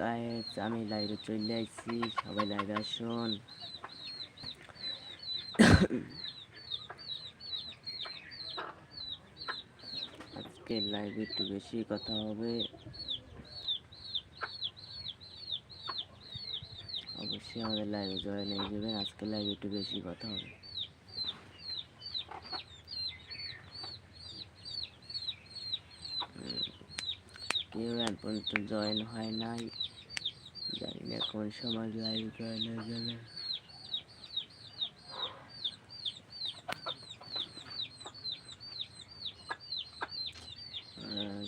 Guys আমি লাইভে চলে আইছি, সবাই লাইভে আসুন। আজকে লাইভে একটু বেশি কথা হবে। অবশ্যই আমাদের লাইভে জয়েন হয়ে যাবেন, আজকে লাইভে একটু বেশি কথা হবে। কেউ এখন পর্যন্ত জয়েন হয় নাই। জানি না কোন সময় লাইভ জয়েন হয়ে যাবে।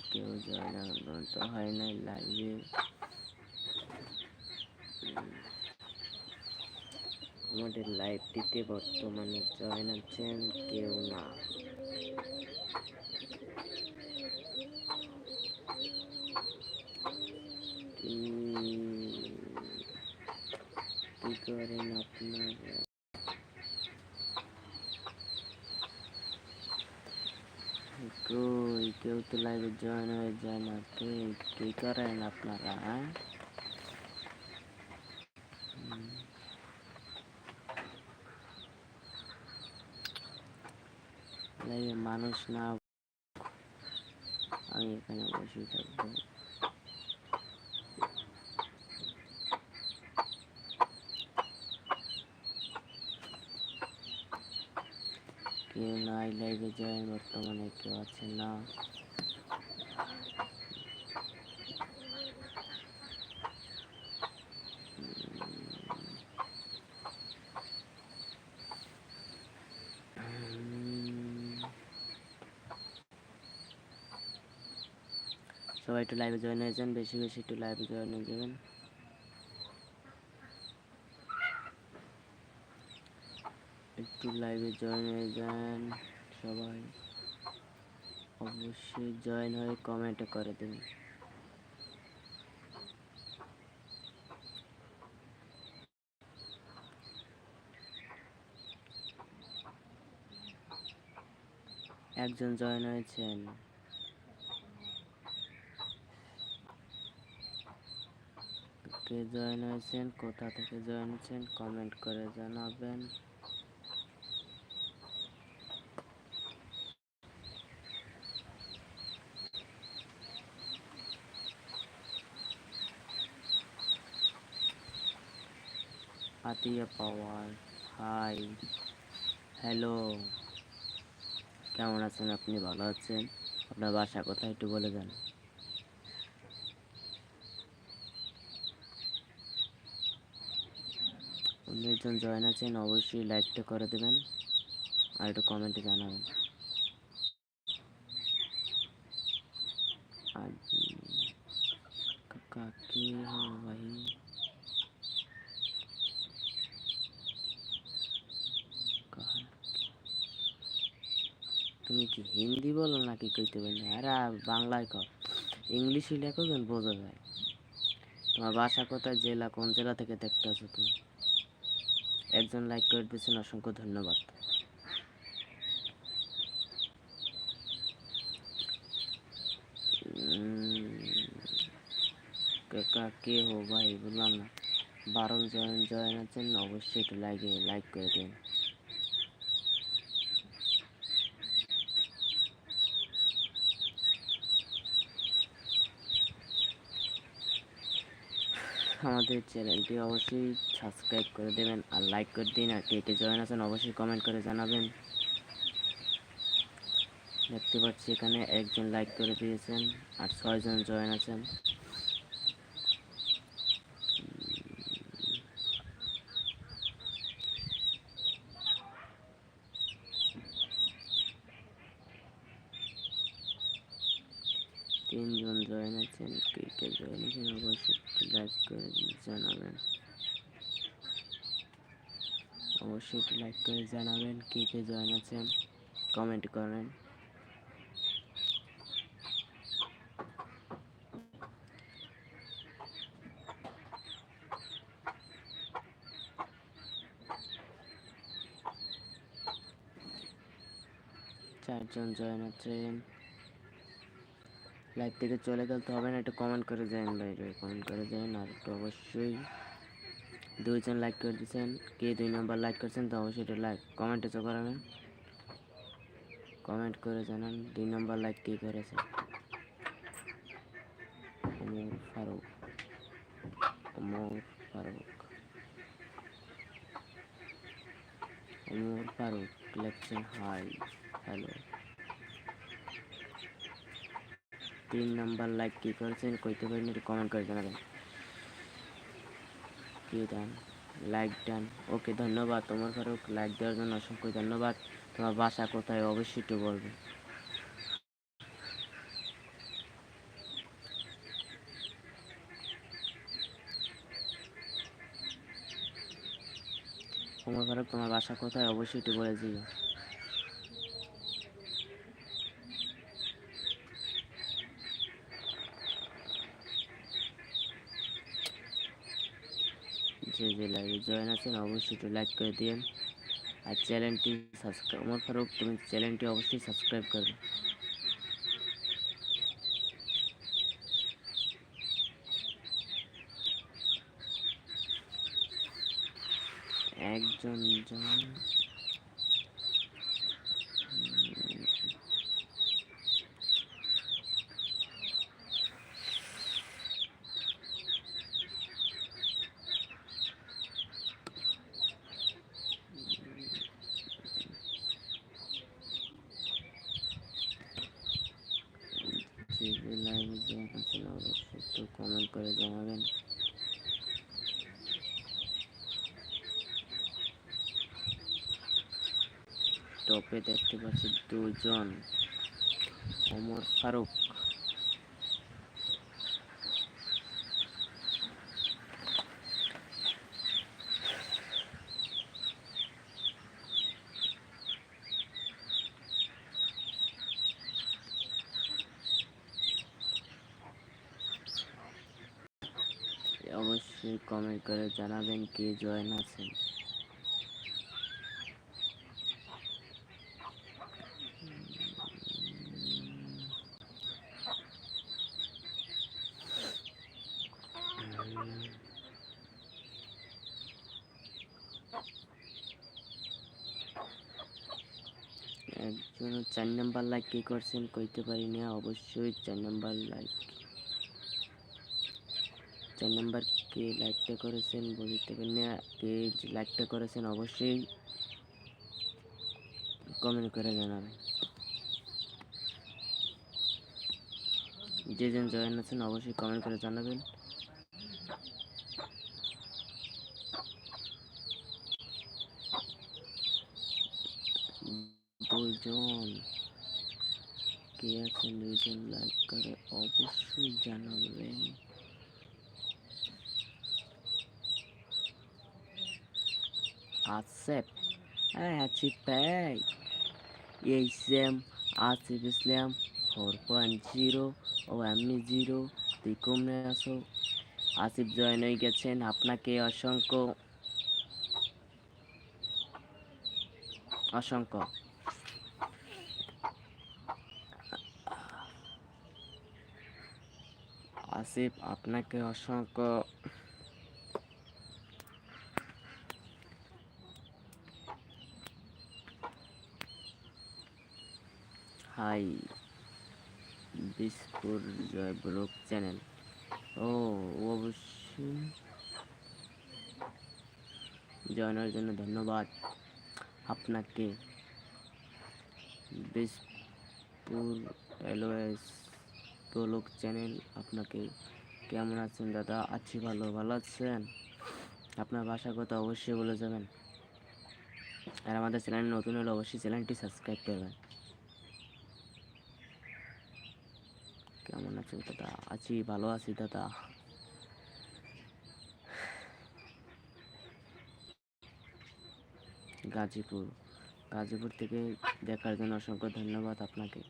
কেউ জয়েন পর্যন্ত হয় নাই লাইভে আমাদের লাইভটিতে বর্তমানে জয়েন আছেন কেউ না কি- কি করেন আপনারা কই কেউ তো লাইভে জয়েন হয়ে যায় না কে কি করেন আপনারা হ্যাঁ? হুম। লাইভে মানুষ না আমি এখানে বসে থাকব কেউ নাই লাইভে জয়েন বর্তমানে কেউ আছে না সবাই একটু লাইভে জয়েন হয়ে যান বেশি বেশি একটু লাইভে জয়েন হয়ে যাবেন। একটু লাইভে জয়েন হয়ে যান সবাই। অবশ্যই জয়েন হয়ে কমেন্ট করে দেবেন একজন জয়েন হয়েছেন। কে জয়েন হয়েছেন, কোথা থেকে জয়েন হয়েছেন কমেন্ট করে জানাবেন। আতিয়া পাওয়ার হাই হ্যালো কেমন আছেন? আপনি ভালো আছেন? আপনার বাসা কোথায়? একটু বলে দেন অন্যজন জয়েন আছেন, অবশ্যই লাইকটা করে দেবেন আর একটু কমেন্টে জানাবেন। ভাই তুমি কি হিন্দি বলো নাকি কইতে পারি আরে বাংলায় কও ইংলিশে লেখো কেন? বোঝা যায়। তোমার বাসা কোথায়, জেলা কোন জেলা থেকে দেখতে আছো তুমি? একজন লাইক করে দিয়েছেন, অসংখ্য ধন্যবাদ। কাকা, কে হো ভাই? বললাম না। বারো জয়েন জয়েন আছেন অবশ্যই একটু লাইকে লাইক করে দিন। আমাদের চ্যানেলটি অবশ্যই সাবস্ক্রাইব করে দেবেন আর লাইক করে দিন। আর কে কে জয়েন আছেন অবশ্যই কমেন্ট করে জানাবেন। দেখতে পাচ্ছি এখানে একজন লাইক করে দিয়েছেন আর ছয়জন জয়েন আছেন। তিনজন জয়েন আছেন কে জয়েন আছেন, অবশ্যই একটু লাইক করে জানাবেন। অবশ্যই একটু লাইক করে জানাবেন কে কে জয়েন আছেন কমেন্ট করেন। চারজন জয়েন আছেন। লাইভ থেকে চলে গেলে তো হবে না, একটু কমেন্ট করে যান ভাই ভাই কমেন্ট করে যান আর একটু অবশ্যই দুইজন লাইক করে দিয়েছেন কে দুই নাম্বার লাইক করছেন, তো অবশ্যই একটু লাইক কমেন্টে চো করাবেন কমেন্ট করে জানান, দুই নাম্বার লাইক কে করেছে। ওমর ফারুক ওমর ফারুক। ওমর ফারুক হাই হ্যালো তিন নাম্বার লাইক কি করেছেন কইতে পারেন একটু কমেন্ট করে জানাবেন। কি দেন? লাইক দেন। ওকে ধন্যবাদ তোমার ফারুক। লাইক দেওয়ার জন্য অসংখ্য ধন্যবাদ। তোমার বাসা কোথায় অবশ্যই একটু বলবে। তোমার ফারুক, তোমার বাসা কোথায়? অবশ্যই একটু বলে দিও। যে যে লাইভে জয়েন আছেন অবশ্যই একটু লাইক করে দিন আর চ্যানেলটি সাবস্ক্রাইব আমার ফারুক, তুমি চ্যানেলটি অবশ্যই সাবস্ক্রাইব করবে। একজন জন যে যে লাইভে জয়েন আছেন অবশ্যই একটু কমেন্ট করে জানাবেন টপে দেখতে পাচ্ছি দুজন। ওমর ফারুক। অবশ্যই কমেন্ট করে জানাবেন কে জয়েন আছেন একজন চার নাম্বার লাইক কে করছেন কইতে পারি না, অবশ্যই চার নাম্বার লাইক চার নাম্বার কে লাইকটা করেছেন বলতে পারি না, কে লাইকটা করেছেন অবশ্যই কমেন্ট করে জানাবেন। যে জন জয়েন আছেন অবশ্যই কমেন্ট করে জানাবেন। দুইজন। কে আছেন দুইজন লাইক করে অবশ্যই জানাবেন। আসিফ হ্যাঁ আসিফ ভাই এই same Asif Islam four point zero ও এমনি জিরো তুই কমে আসো আসিফ জয়েন হয়ে গেছেন। আপনাকে অসংখ্য অসংখ্য। আসিফ, আপনাকে অসংখ্য hi Bishpur Joy blog channel. ও, অবশ্যই। জয়েনের জন্য ধন্যবাদ। আপনাকে বিসপুর এলওএস ব্লগ চ্যানেল, আপনাকে কেমন আছেন দাদা? আছি ভালো ভালো আছেন? আপনার ভাষা কথা অবশ্যই বলে যাবেন। আর আমাদের চ্যানেল নতুন হলে অবশ্যই চ্যানেলটি সাবস্ক্রাইব করবেন। কেমন আছেন দাদা? আছি, ভালো আছি দাদা। গাজীপুর। গাজীপুর থেকে দেখার জন্য অসংখ্য ধন্যবাদ আপনাকে।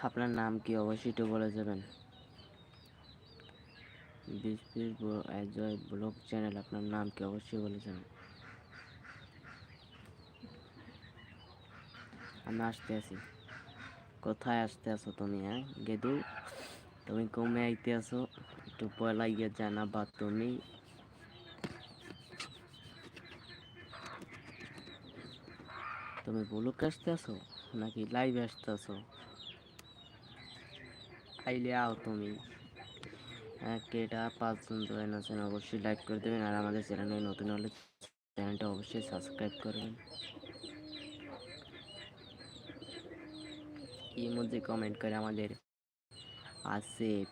আপনার নাম কি অবশ্যই একটু বলে যাবেন? ব্লগ চ্যানেল, আপনার নাম কি অবশ্যই বলে যাবেন? আমি আসতে আছি। কোথায় আসতে আছো তুমি হ্যাঁ? গেদু, তুমি কমে আইতে আছো। একটু পয়লা গিয়ে জানাবা তুমি। তুমি ব্লুক আসতে আছো নাকি লাইভে আসতে আছো? আইলে আও তুমি। কেটা পাঁচজন জয়েন আছেন অবশ্যই লাইক করে দেবেন। আর আমাদের চ্যানেলে নতুন হলে চ্যানেলটা অবশ্যই সাবস্ক্রাইব করবেন। এর মধ্যে কমেন্ট করে আমাদের আসিফ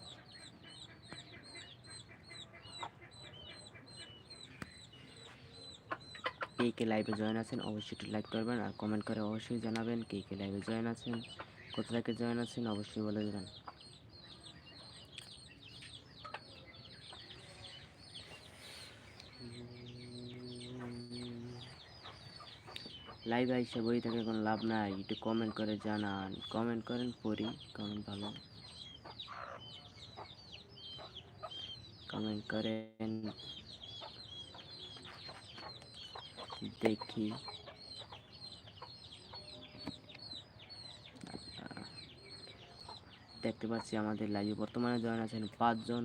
কে কে লাইভে জয়েন আছেন অবশ্যই একটু লাইক করবেন। আর কমেন্ট করে অবশ্যই জানাবেন কে কে লাইভে জয়েন আছেন, কোথা থেকে জয়েন আছেন অবশ্যই বলে দেবেন লাইভ আইসা বই থেকে কোনো লাভ নাই। একটু কমেন্ট করে জানান। কমেন্ট করেন, পড়ি। কমেন্ট ভালো। কমেন্ট করেন। দেখি। দেখতে পাচ্ছি আমাদের লাইভে বর্তমানে জয়েন আছেন পাঁচজন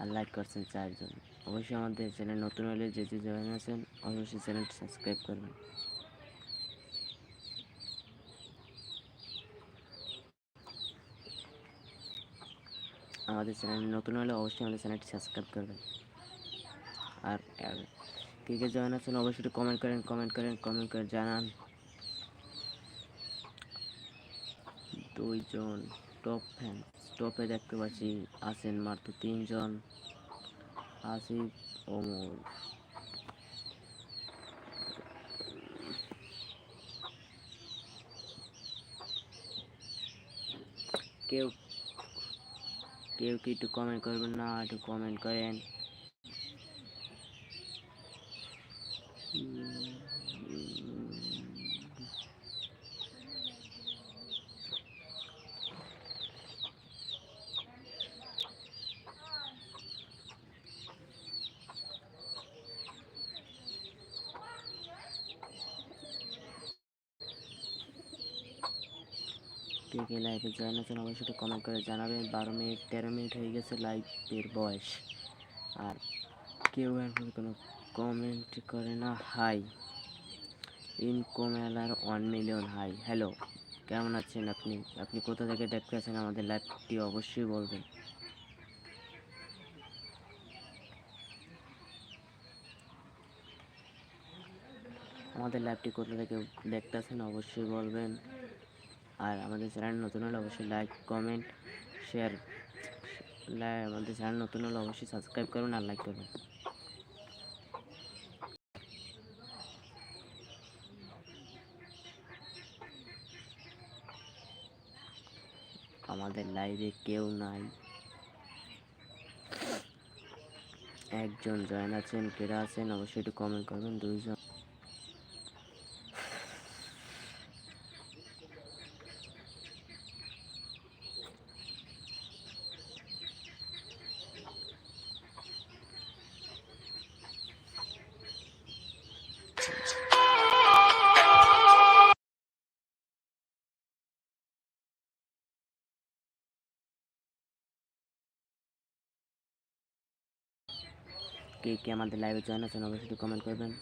আর লাইক করছেন চারজন। অবশ্যই আমাদের চ্যানেল নতুন হলে যে যে জয়েন আছেন, অবশ্যই চ্যানেলটি সাবস্ক্রাইব করবেন। আমাদের চ্যানেল, নতুন হলে অবশ্যই আমাদের চ্যানেলটি সাবস্ক্রাইব করবেন। আর আর কে কে জয়েন আছেন অবশ্যই কমেন্ট করেন কমেন্ট করেন কমেন্ট করে জানান। দুইজন টপ ফ্যান টপে দেখতে পাচ্ছি আছেন মাত্র তিনজন। আসিফ ওমর কেউ কেউ কি একটু কমেন্ট করবেন না একটু কমেন্ট করেন কে কে লাইভে জয়েন আছেন অবশ্যই কমেন্ট করে জানাবেন। বারো মিনিট, তেরো মিনিট হয়ে গেছে লাইভের বয়স। আর কেউ এখন কোনো কমেন্ট করে না। হাই ইনকম এলার ওয়ান মিলিয়ন হাই হ্যালো কেমন আছেন আপনি? আপনি কোথা থেকে দেখতে আছেন আমাদের লাইভটি অবশ্যই বলবেন। আমাদের লাইভটি কোথা থেকে দেখতে আছেন অবশ্যই বলবেন। আর আমাদের চ্যানেল নতুন হলে অবশ্যই লাইক কমেন্ট শেয়ার আমাদের চ্যানেল নতুন হলে অবশ্যই সাবস্ক্রাইব করুন আর লাইক করবেন আমাদের লাইভে কেউ নাই। একজন জয়েন আছেন কেরা আছেন, অবশ্যই একটু কমেন্ট করবেন। দুইজন কে কে আমাদের লাইভে জয়েন আছেন অবশ্যই কমেন্ট করবেন।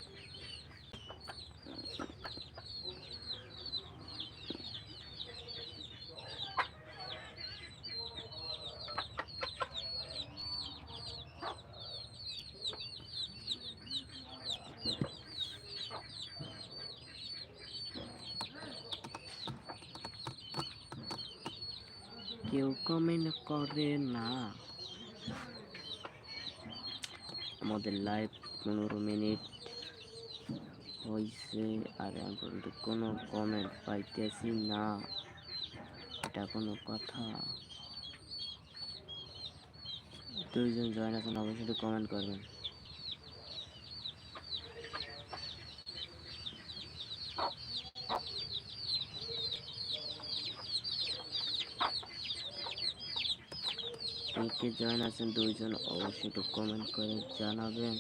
কেউ কমেন্ট করে না। আমাদের লাইভ পনেরো মিনিট হয়েছে আর এখন কোনো কমেন্ট পাইতেছি না। এটা কোনো কথা। দুইজন জয়েন আছেন, অবশ্যই কমেন্ট করবেন কে কে জয়েন আছেন দুইজন অবশ্যই একটু কমেন্ট করে জানাবেন।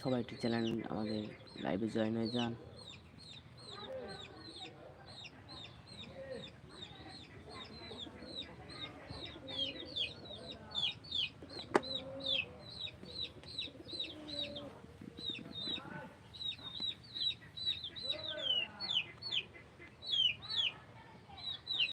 সবাই একটু চ্যানেল আমাদের লাইভে জয়েন হয়ে যান